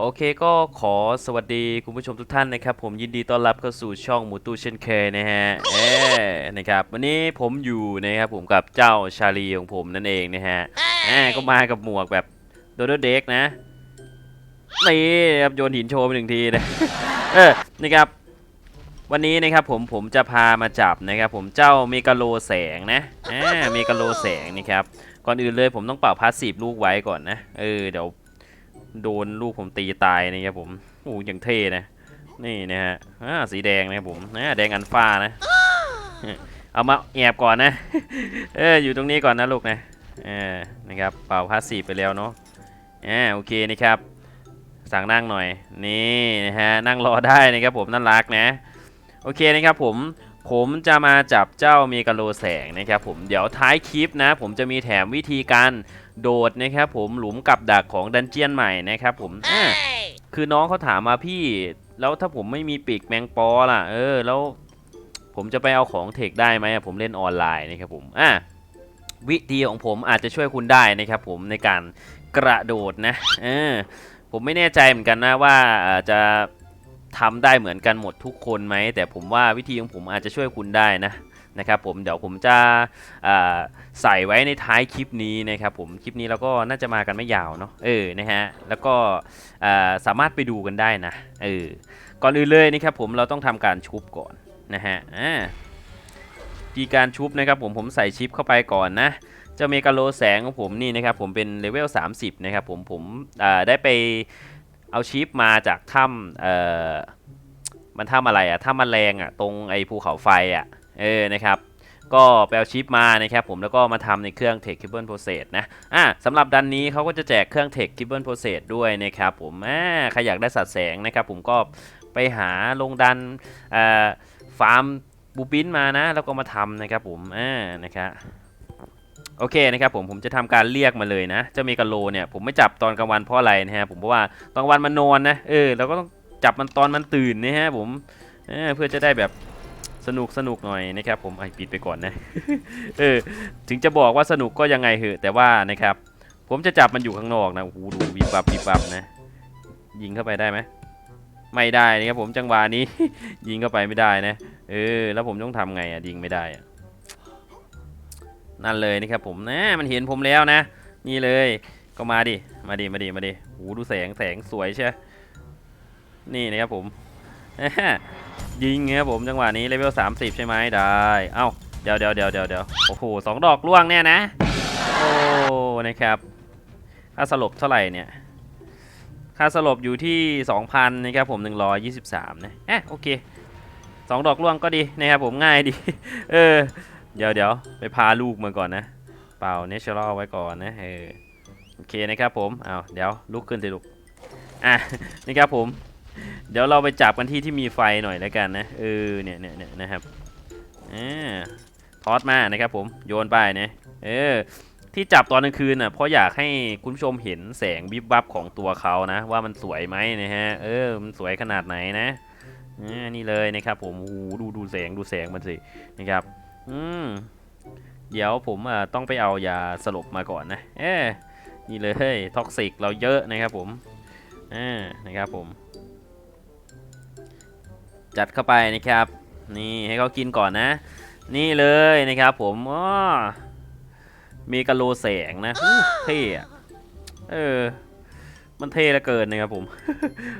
โอเคก็ขอสวัสดีคุณผู้ชมทุกท่านนะครับ ผมยินดีต้อนรับเข้าสู่ช่องหมูตู้เช่นเคยนะฮะเอ๊นะครับวันนี้ผมอยู่นะครับผมกับเจ้าชาลีของผมนั่นเองนะฮะแหมก็มากับหมวกแบบโดโดเด็กนะนี่ครับโยนหินโชว์ไปหนึ่งทีนะเออนะครับ วันนี้นะครับผมผมจะพามาจับนะครับผมเจ้าเมกาโลแสงนะอ่าเมกาโลแสงนี่ครับก่อนอื่นเลยผมต้องเป่าพาสซีฟลูกไว้ก่อนนะเออเดี๋ยว โดนลูกผมตีตายนะครับผมโอ้ยังเท่นะนี่นะฮะอ่าสีแดงนะครับผมนะแดงอันฟ้านะ เอามาแอบก่อนนะ เอออยู่ตรงนี้ก่อนนะลูกนะเออนะครับเป่าพาสซีไปแล้วเนาะอ่าโอเคนะครับสั่งนั่งหน่อยนี่นะฮะนั่งรอได้นะครับผมน่ารักนะ โอเคนะครับผม ผมจะมาจับเจ้าเมกาโลแสงนะครับผมเดี๋ยวท้ายคลิปนะ ผมจะมีแถมวิธีการโดดนะครับผมหลุมกับดักของดันเจียนใหม่นะครับผมคือน้องเขาถามมาพี่ แล้วถ้าผมไม่มีปีกแมงปอล่ะ เออแล้ว ผมจะไปเอาของเทคได้ไหมผมเล่นออนไลน์นะครับผมอ่าวิธีของผมอาจจะช่วยคุณได้นะครับผมในการกระโดดนะเออผมไม่แน่ใจเหมือนกันนะว่าจะ ทำได้เหมือนกันหมดทุกคนไหม แต่ผมว่าวิธีของผมอาจจะช่วยคุณได้นะนะครับผมเดี๋ยวผมจะใส่ไว้ในท้ายคลิปนี้นะครับผมคลิปนี้เราก็น่าจะมากันไม่ยาวเนาะเออนะฮะแล้วก็สามารถไปดูกันได้นะเออก่อนอื่นเลยนะครับผมเราต้องทำการชุบก่อนนะฮะอ่าีการชุบนะครับผมผมใส่ชิปเข้าไปก่อนนะเจ้าเมกาโลแสงของผมนี่นะครับผมเป็นเลเวล 30 นะครับผมผมได้ไป เอาชิปมาจากถ้ำเอ่อมันถ้ำอะไรอะถ้ำแมลงอะตรงไอ้ภูเขาไฟอะเออนะครับก็ไปเอาชิปมานะครับผมแล้วก็มาทำในเครื่อง Tech Cable Process นะอะสำหรับดันนี้เขาก็จะแจกเครื่อง Tech Cable Process ด้วยนะครับผมอ่าใครอยากได้สัตว์แสงนะครับผมก็ไปหาลงดันอ่อฟาร์มบูปินมานะ แล้วก็มาทำนะครับผมอ่านะครับ โอเคนะครับผมผมจะทำการเรียกมาเลยนะเจ้าเมกาโลเนี่ยผมไม่จับตอนกลางวันเพราะอะไรนะฮะผมเพราะว่าตอนกลางวันมันนอนนะเออเราก็ต้องจับมันตอนมันตื่นนะฮะผมเเพื่อจะได้แบบสนุกสนุกหน่อยนะครับผมไอปิดไปก่อนนะเออถึงจะบอกว่าสนุกก็ยังไงเหอะแต่ว่านะครับผมจะจับมันอยู่ข้างนอกนะโอ้โหดูวิบวับวิบวับนะ ยิงเข้าไปได้ไหมไม่ได้นะครับผมจังหวะนี้ ยิงเข้าไปไม่ได้นะ เออ แล้วผมต้องทำไงอะยิงไม่ได้อะ นั่นเลยนะครับผมนะมันเห็นผมแล้วนะ นี่เลยก็มาดิมาดิมาดิมาดิโอ้ดูแสงแสงสวยใช่นี่นะครับผมยิงครับผมจังหวะนี้เลเวล30 ใช่ไหมได้ เอ้าเดี๋ยวเดี๋ยวเดี๋ยวเดี๋ยวเดี๋ยวโอ้โหสองดอกล่วงเนี่ยนะ โอ้นะครับค่าสลบเท่าไหร่เนี่ยค่าสลบอยู่ที่ 2,000นะครับผม 123 นะเอ๊ะโอเคสองดอกล่วงก็ดีนะครับผมง่ายดี เออ เดี๋ยวเดี๋ยวไปพาลูกมาก่อนนะ เปล่าเนเชอรัลไว้ก่อนนะเออโอเคนะครับผมเอาเดี๋ยวลุกขึ้นสิลูกอะนี่ครับผม เดี๋ยวเราไปจับกันที่ที่มีไฟหน่อยแล้วกันนะเออเนี่ยเนี่ยเนี่ยนะครับอ่าทอสมานะครับผมโยนไปเนี่ยเออที่จับตอนกลางคืนอะเพราะอยากให้คุณผู้ชมเห็นแสงวิบวับของตัวเขานะ ว่ามันสวยไหมนะฮะเออมันสวยขนาดไหนนะนี่เลยนะครับผมโอ้ดูดูแสงดูแสงมันสินะครับ อืม เดี๋ยวผมอะต้องไปเอายาสลบมาก่อนนะ เออนี่เลยท็อกซิกเราเยอะนะครับผมอ่านะครับผม จัดเข้าไปนะครับ นี่ให้เขากินก่อนนะ นี่เลยนะครับผมอ้อมีกะโลแสงนะอู้เท่อะเออ มันเท่เหลือเกินนะครับผม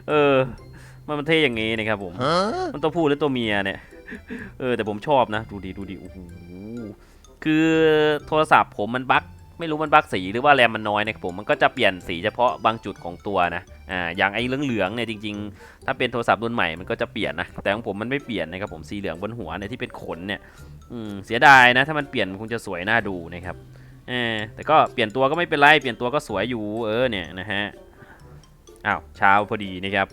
เออ มันมันเท่อย่างงี้นะครับผม มันตัวผู้หรือตัวเมียเนี่ย เออแต่ผมชอบนะ ดูดิดูดิโอ้โหคือโทรศัพท์ผมมันบั๊กไม่รู้มันบั๊กสีหรือว่าแรมมันน้อยนะครับผมมันก็จะเปลี่ยนสีเฉพาะบางจุดของตัวนะอ่าอย่างไอ้เหลืองๆเนี่ยจริงๆ ถ้าเป็นโทรศัพท์รุ่นใหม่มันก็จะเปลี่ยนนะ แต่ของผมมันไม่เปลี่ยนนะครับผมสีเหลืองบนหัวเนี่ยที่เป็นขนเนี่ยอืมเสียดายนะ ถ้ามันเปลี่ยนมันคงจะสวยน่าดูนะครับเออแต่ก็เปลี่ยนตัวก็ไม่เป็นไรเปลี่ยนตัวก็สวยอยู่เออเนี่ยนะฮะอ้าวเช้าพอดีนะครับ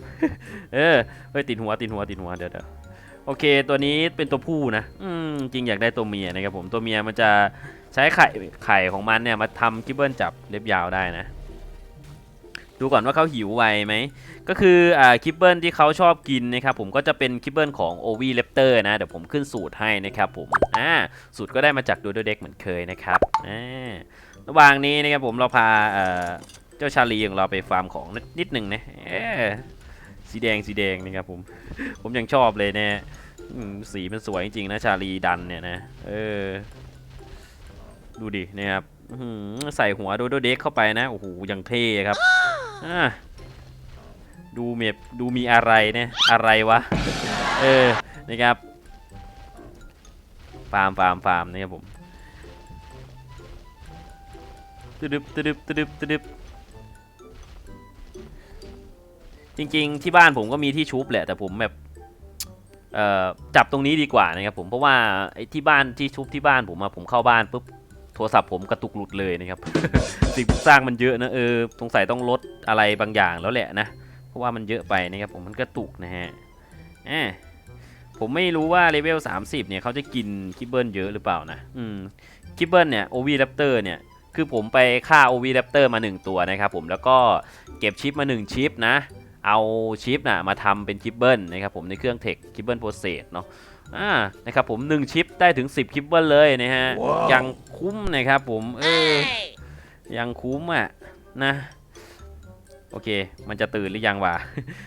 เออเฮ้ยติดหัวติดหัวติดหัวเดี๋ยวเดี๋ยว โอเค ตัวนี้เป็นตัวผู้นะ อืมจริงอยากได้ตัวเมียนะครับผม ตัวเมียมันจะใช้ไข่ไข่ของมันเนี่ยมาทำกิบเบิลจับเล็บยาวได้นะ ดูก่อนว่าเขาหิวไวไหม ก็คืออ่าคิปเปิลที่เขาชอบกินนะครับผมก็จะเป็นคิปเปิลของโอวีเลปเตอร์นะ เดี๋ยวผมขึ้นสูตรให้นะครับผม อ่า สูตรก็ได้มาจากดูดเด็กเหมือนเคยนะครับ อ่า ระหว่างนี้นะครับผมเราพาเอ่อเจ้าชาลีของเราไปฟาร์มของนิดนิดหนึ่งนะเอ้อ สีแดงสีแดงนะครับผม ผมยังชอบเลยเนะอืมสีมันสวยจริงๆนะชาลีดันเนี่ยนะ เออ ดูดินะครับใส่หัวโดโดเด็กเข้าไปนะโอ้โหยังเท่ครับดูเมบดูมีอะไรเนี่ยอะไรวะ เออนะครับฟาร์มฟาร์มฟาร์มนะครับผมตึดึบตึดึบตึดึบตึดึบ จริง ๆ ที่บ้านผมก็มีที่ชุบแหละแต่ผมแบบจับตรงนี้ดีกว่านะครับผมเพราะว่าไอ้ที่บ้านที่ชุบที่บ้านผมอะผมเข้าบ้านปุ๊บโทรศัพท์ผมกระตุกหลุดเลยนะครับสิ่งสร้างมันเยอะนะเออสงสัยต้องลดอะไรบางอย่างแล้วแหละนะเพราะว่ามันเยอะไปนะครับผมมันกระตุกนะฮะแอบผมไม่รู้ว่าเลเวล 30 เนี่ยเขาจะกินคิบเบิลเยอะหรือเปล่านะ อืม คิบเบิลเนี่ยโอวีแรปเตอร์เนี่ย คือผมไปฆ่าโอวีแรปเตอร์มา 1 ตัวนะครับผม แล้วก็เก็บชิปมา 1 ชิปนะ เอาชิปนะมาทำเป็นคิบเบิลนะครับผมในเครื่องเทคคิบเบิลโปรเซสเนาะอ่านะครับผม 1 ชิปได้ถึง 10คิบเบิลเลยนะฮะยังคุ้มนะครับผม เออ ยังคุ้มอะนะ โอเค มันจะตื่นหรือยังวะ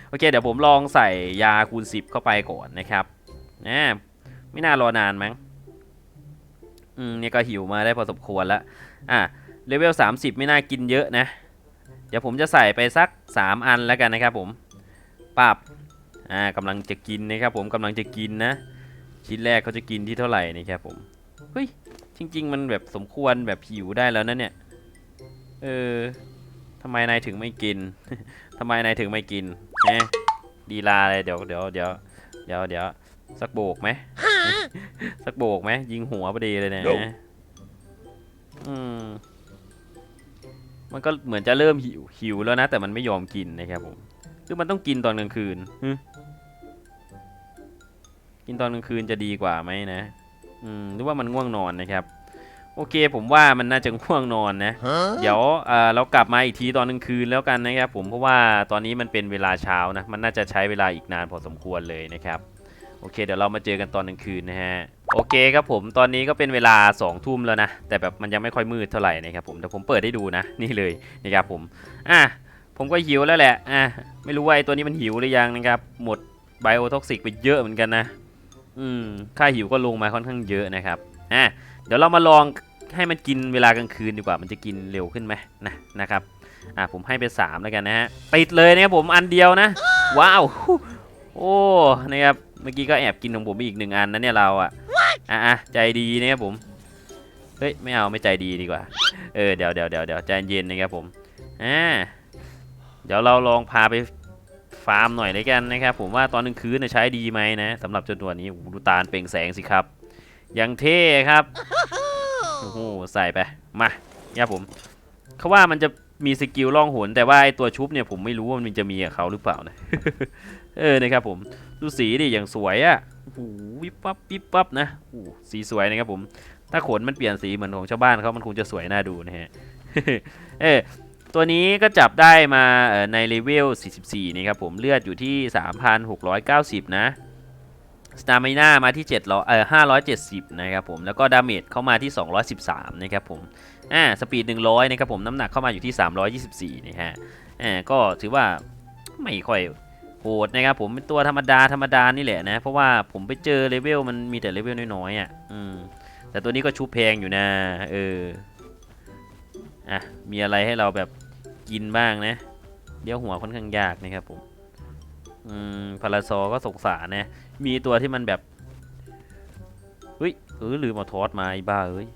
โอเค เดี๋ยวผมลองใส่ยาคูณ 10 เข้าไปก่อนนะครับนะไม่น่ารอนานมั้ง อืมเนี่ยก็หิวมาได้พอสมควรแล้ว อะเลเวล 30 ไม่น่ากินเยอะนะ เดี๋ยวผมจะใส่ไปสัก 3 อันแล้วกันนะครับผมปับอ่ากำลังจะกินนะครับผมกำลังจะกินนะ ชิ้นแรกเขาจะกินที่เท่าไหร่นี่ครับผมเฮ้ยจริง ๆ มันแบบสมควรแบบหิวได้แล้วนะเนี่ยเออทำไมนายถึงไม่กินทำไมนายถึงไม่กินแหมดีลาเลยเดี๋ยวเดี๋ยวเดี๋ยวเดี๋ยวเดี๋ยวสักโบกไหมสักโบกไหมยิงหัวพอดีเลยเนี่ย Nope อืม มันก็เหมือนจะเริ่มหิวหิวแล้วนะ แต่มันไม่ยอมกินนะครับผมคือมันต้องกินตอนกลางคืนฮึกินตอนกลางคืนจะดีกว่าไหมนะอืมหรือว่ามันง่วงนอนนะครับ โอเค ผมว่ามันน่าจะง่วงนอนนะ Huh? เดี๋ยวเอ่อเรากลับมาอีกทีตอนกลางคืนแล้วกันนะครับผมเพราะว่าตอนนี้มันเป็นเวลาเช้านะ มันน่าจะใช้เวลาอีกนานพอสมควรเลยนะครับ โอเค เดี๋ยวเรามาเจอกันตอนกลางคืนนะฮะ โอเคครับผมตอนนี้ก็เป็นเวลา2องทุ่มแล้วนะ แต่แบบมันยังไม่ค่อยมืดเท่าไหร่นะครับผมแต่ผมเปิดให้ดูนะ นี่เลยนะครับผมอะผมก็หิวแล้วแหละอะไม่รู้ว่าไอ้ตัวนี้มันหิวหรือยังนะครับหมดไบโอท็อกซิกไปเยอะเหมือนกันนะ อืมค่าหิวก็ลงมาค่อนข้างเยอะนะครับอะเดี๋ยวเรามาลองให้มันกินเวลากลางคืนดีกว่า มันจะกินเร็วขึ้นไหมนะนะครับอ่าผมให้ไป3แล้วกันนะฮะติดเลยนะครับผมอันเดียวนะ ว้าว โอ้นะครับเมื่อกี้ก็แอบกินของผมอีกหนึ่งอันนะเนี่ยเราอะ อะอะใจดีนะครับผม เฮ้ยไม่เอาไม่ใจดีดีกว่า เออเดี๋ยวเดี๋ยวเดี๋ยวเดี๋ยวใจเย็นนะครับผมอ่าเดี๋ยวเราลองพาไปฟาร์มหน่อยเลยกันนะครับผมว่าตอนกลางคืนใช้ดีไหมนะสำหรับจนตัวนี้ดูตาลเปล่งแสงสิครับ ยังเท่ครับโอ้โหใส่ไปมาเนี่ยผมเขาว่ามันจะมีสกิลล่องหนแต่ว่าไอตัวชุบเนี่ยผมไม่รู้ว่ามันจะมีกับเขาหรือเปล่านะเออนะครับผมดูสีดิอย่างสวยอะ่ะ โหวิบวับวิบวับนะโอ้สีสวยนะครับผม ถ้าขนมันเปลี่ยนสีเหมือนของชาวบ้านเขามันคงจะสวยน่าดูนะฮะเออตัวนี้ก็จับได้มาในเลเวล 44 นี่ครับผมเลือดอยู่ที่ 3,690 นะสตามิน่ามาที่700เอ่อ570 นะครับผม แล้วก็ดาเมจเข้ามาที่ 213 นะครับผม อ่า สปีด 100 นะครับผม น้ำหนักเข้ามาอยู่ที่ 324 นะฮะ อ่า ก็ถือว่าไม่ค่อย โหดนะครับผมเป็นตัวธรรมดาธรรมดานี่แหละนะ เพราะว่าผมไปเจอเลเวลมันมีแต่เลเวลน้อยๆอะอืมแต่ตัวนี้ก็ชุบแพงอยู่นะเอออะมีอะไรให้เราแบบกินบ้างนะเดี๋ยวหัวค่อนข้างยากนะครับผมอืมพาราซอก็สงสารนะมีตัวที่มันแบบเฮ้ยเออลืมเอาทอสมาไอ้บ้าเอ้ย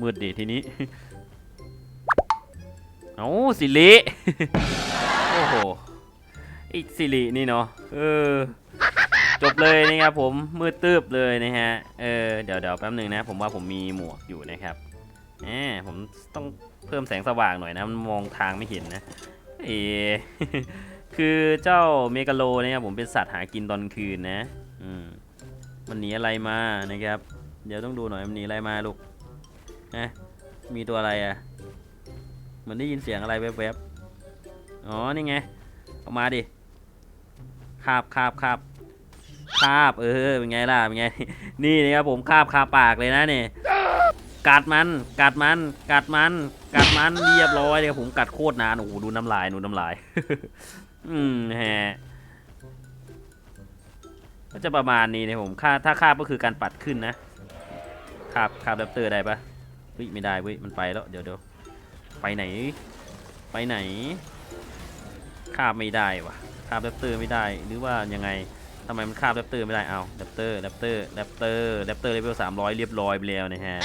มืดดิทีนี้ เอาสิริโอ้โห อีกสิรินี่เนาะเออจบเลยนะครับผมมืดตืบเลยนะฮะเออเดี๋ยวเดี๋ยวแป๊บหนึ่งนะ ผมว่าผมมีหมวกอยู่นะครับแหมผมต้องเพิ่มแสงสว่างหน่อยนะมันมองทางไม่เห็นนะเอคือเจ้าเมกาโลเนี่ยผมเป็นสัตว์หากินตอนคืนนะอืมมันหนีอะไรมานะครับ เดี๋ยวต้องดูหน่อยมันหนีอะไรมาลูกนะมีตัวอะไรอะเหมือนได้ยินเสียงอะไรแวบๆอ๋อนี่ไงออกมาดิ คาบคาบคาบคาบเออเป็นไงล่ะเป็นไง นี่นะครับผมคาบคาปากเลยนะเนี่ยกัดมันกัดมันกัดมันกัดมันเรียบร้อยเลยผมกัดโคตรนานโอ้โหดูน้ำลายดูน้ำลาย อืมฮก็จะประมาณนี้นะผมค่าถ้าคาบก็คือการปัดขึ้นนะคาบคาบแรปเตอร์ได้ปะเฮ้ยไม่ได้เว้ยมันไปแล้วเดี๋ยวเดี๋ยวไปไหน ไปไหนคาบไม่ได้วะาบแรปเตอร์ไม่ได้ หรือว่ายังไงทำไมมันคาบแรปเตอร์ไม่ได้เอาแรปเตอร์แรปเตอร์แรปเตอร์แรปเตอร์เลเวลสามร้อยเรียบร้อยไปแล้วนะฮะ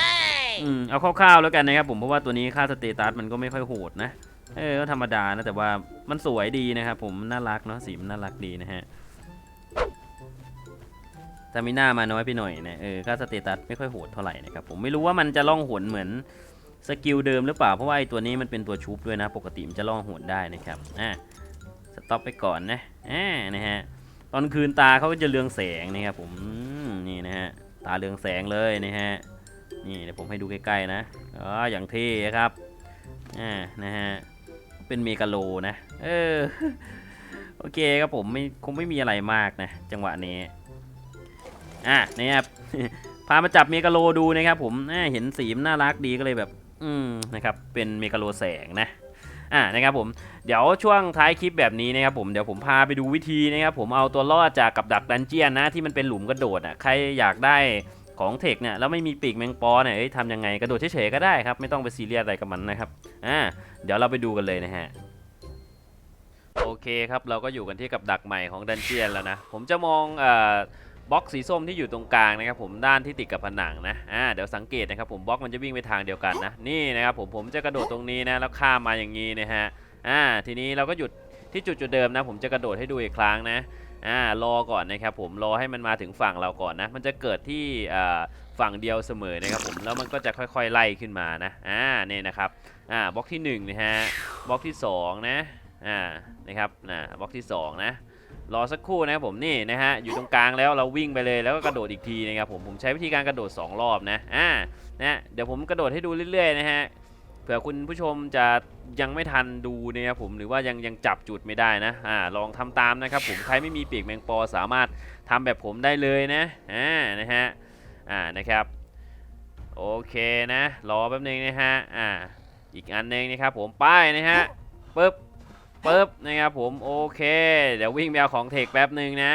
อืมเอาคร่าวๆแล้วกันนะครับผมเพราะว่าตัวนี้ค่าสเตตัสมันก็ไม่ค่อยโหดนะเออก็ธรรมดานะแต่ว่ามันสวยดีนะครับผมน่ารักเนาะสีมันน่ารักดีนะฮะแต่มีหน้ามาน้อยไปหน่อยนะเออค่าสเตตัสไม่ค่อยโหดเท่าไหร่นะครับผมไม่รู้ว่ามันจะล่องหนเหมือนสกิลเดิมหรือเปล่าเพราะว่าไอ้ตัวนี้มันเป็นตัวชุบด้วยนะ ปกติมันจะล่องหนได้นะครับอะ สต็อปไปก่อนนะอ่านะฮะตอนคืนตาเขาก็จะเรืองแสงนะครับผมนี่นะฮะตาเรืองแสงเลยนะฮะนี่เดี๋ยวผมให้ดูใกล้ๆนะอ๋ออย่างเท่ครับอ่านะฮะเป็นเมกาโลนะเออโอเคครับผมไม่คงไม่มีอะไรมากนะ จังหวะนี้อะนี่ครับพามาจับเมกาโลดูนะครับผมอ่เห็นสีมันน่ารักดีก็เลยแบบ อืมนะครับ เป็นเมกาโลแสงนะ อ่านะครับผมเดี๋ยวช่วงท้ายคลิปแบบนี้นะครับผมเดี๋ยวผมพาไปดูวิธีนะครับผมเอาตัวรอดจากกับดักดันเจียนนะที่มันเป็นหลุมกระโดดอะใครอยากได้ของเทคเนี่ยแล้วไม่มีปีกแมงปอเนี่ยทำยังไงกระโดดเฉยๆก็ได้ครับไม่ต้องไปซีเรียสอะไรกับมันนะครับอ่าเดี๋ยวเราไปดูกันเลยนะฮะโอเคครับเราก็อยู่กันที่กับดักใหม่ของดันเจียนแล้วนะผมจะมองเอ่อ บล็อกสีส้มที่อยู่ตรงกลางนะครับผมด้านที่ติดกับผนังนะอ่าเดี๋ยวสังเกตนะครับผมบล็อกมันจะวิ่งไปทางเดียวกันนะนี่นะครับผมผมจะกระโดดตรงนี้นะแล้วข้ามมาอย่างนี้นะฮะอ่าทีนี้เราก็หยุดที่จุดจุดเดิมนะ ผมจะกระโดดให้ดูอีกครั้งนะอ่ารอก่อนนะครับผมรอให้มันมาถึงฝั่งเราก่อนนะ มันจะเกิดที่อ่าฝั่งเดียวเสมอนะครับผมแล้วมันก็จะค่อยๆไล่ขึ้นมานะอ่าเนี่ยนะครับอ่าบล็อกที่1นะฮะบล็อกที่2นะอ่านะครับนะบล็อกที่2นะ รอสักครู่นะครับผมนี่นะฮะอยู่ตรงกลางแล้วเราวิ่งไปเลยแล้วก็กระโดดอีกทีนะครับผมผมใช้วิธีการกระโดด 2 รอบนะอ่านะเดี๋ยวผมกระโดดให้ดูเรื่อยๆนะฮะเผื่อคุณผู้ชมจะยังไม่ทันดูนะครับผมหรือว่ายังยังจับจุดไม่ได้นะอ่าลองทำตามนะครับผมใครไม่มีปีกแมงปอสามารถทำแบบผมได้เลยนะอ่านะฮะอ่านะครับโอเคนะรอแป๊บนึงนะฮะอ่าอีกอันหนึงนะครับผมป้ายนะฮะปึ๊บ ปึ๊บนะครับผมโอเค เดี๋ยววิ่งไปเอาของเทคแป๊บหนึ่งนะ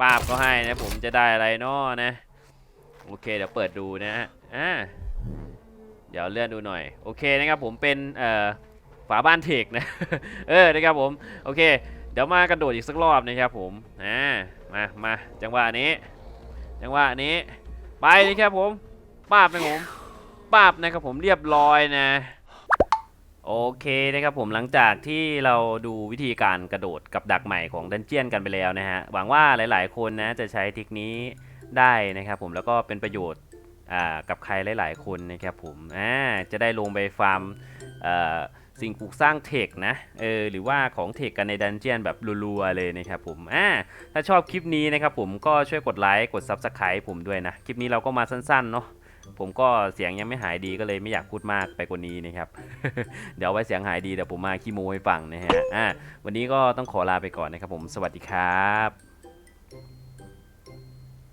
ปาบก็ให้นะผมจะได้อะไรนาะนะ โอเคเดี๋ยวเปิดดูนะฮะอ่าเดี๋ยวเลื่อนดูหน่อย โอเคนะครับผมเป็นเอ่อฝาบ้านเทกนะ เออนะครับผมโอเค เดี๋ยวมากระโดดอีกสักรอบนะครับผมอ่ามามาจังหวะนี้ จังหวะนี้ไปเลยครับผมปาบนะผมปาบนะครับผมเรียบร้อยนะ โอเคนะครับผมหลังจากที่เราดูวิธีการกระโดดกับดักใหม่ของดันเจียนกันไปแล้วนะฮะหวังว่าหลายๆ คนนะจะใช้ทริกนี้ได้นะครับผมแล้วก็เป็นประโยชน์กับใครหลาย ๆ คนนะครับผมจะได้ลงไปฟาร์มสิ่งปลูกสร้างเทคนะเออหรือว่าของเทคกันในดันเจียนแบบรัวๆเลยนะครับผมอ่าถ้าชอบคลิปนี้นะครับผมก็ช่วยกดไลค์กด Subscribe ผมด้วยนะ คลิปนี้เราก็มาสั้นๆเนาะ ผมก็เสียงยังไม่หายดีก็เลยไม่อยากพูดมากไปกว่านี้นะครับ เดี๋ยวไว้เสียงหายดีเดี๋ยวผมมาขี้โม้ให้ฟังนะฮะอ่าวันนี้ก็ต้องขอลาไปก่อนนะครับผมสวัสดีครับ